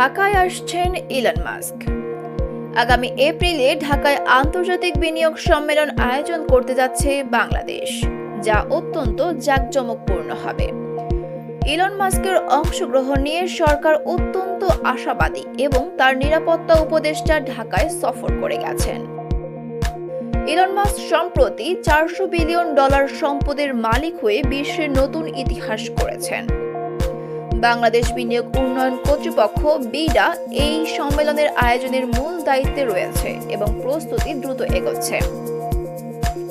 ঢাকায় আসছেন Elon Musk. আগামী এপ্রিলে ঢাকায় আন্তর্জাতিক বিনিয়োগ সম্মেলন আয়োজন করতে যাচ্ছে বাংলাদেশ, যা অত্যন্ত জাঁকজমকপূর্ণ হবে। ইলন মাস্কের অংশগ্রহণ নিয়ে সরকার অত্যন্ত আশাবাদী এবং তার নিরাপত্তা উপদেষ্টা ঢাকায় সফর করে গেছেন। ইলন মাস্ক সম্প্রতি চারশো বিলিয়ন ডলার সম্পদের মালিক হয়ে বিশ্বের নতুন ইতিহাস করেছেন বাংলাদেশ বিনিয়োগ উন্নয়ন কর্তৃপক্ষ, বিডা, এই সম্মেলনের আয়োজনের মূল দায়িত্বে রয়েছে এবং প্রস্তুতি দ্রুত এগোচ্ছে।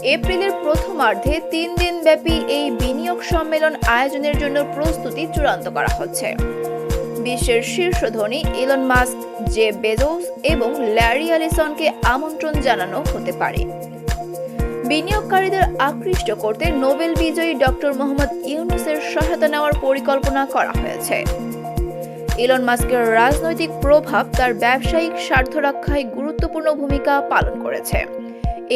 এপ্রিলের প্রথমার্ধে তিন দিন ব্যাপী এই বিনিয়োগ সম্মেলন আয়োজনের জন্য প্রস্তুতি চূড়ান্ত করা হচ্ছে। বিশ্বের শীর্ষ ধনী ইলন মাস্ক, জে বেজোস এবং ল্যারি অ্যালিসনকে আমন্ত্রণ জানানো হতে পারে। বিনিয়োগকারীদের আকৃষ্ট করতে নোবেল বিজয়ী ডক্টর মোহাম্মদ ইউনুসের সহায়তা নেওয়ার পরিকল্পনা করা হয়েছে। ইলন মাস্কের রাজনৈতিক প্রভাব তার ব্যবসায়িক স্বার্থ রক্ষায় গুরুত্বপূর্ণ ভূমিকা পালন করেছে।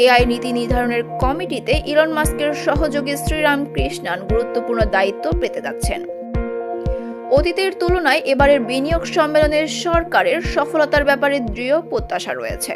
এআই নীতি নির্ধারণের কমিটিতে ইলন মাস্কের সহযোগী শ্রীরাম কৃষ্ণান গুরুত্বপূর্ণ দায়িত্ব পেতে যাচ্ছেন। অতীতের তুলনায় এবারের বিনিয়োগ সম্মেলনের সরকারের সফলতার ব্যাপারে দৃঢ় প্রত্যাশা রয়েছে।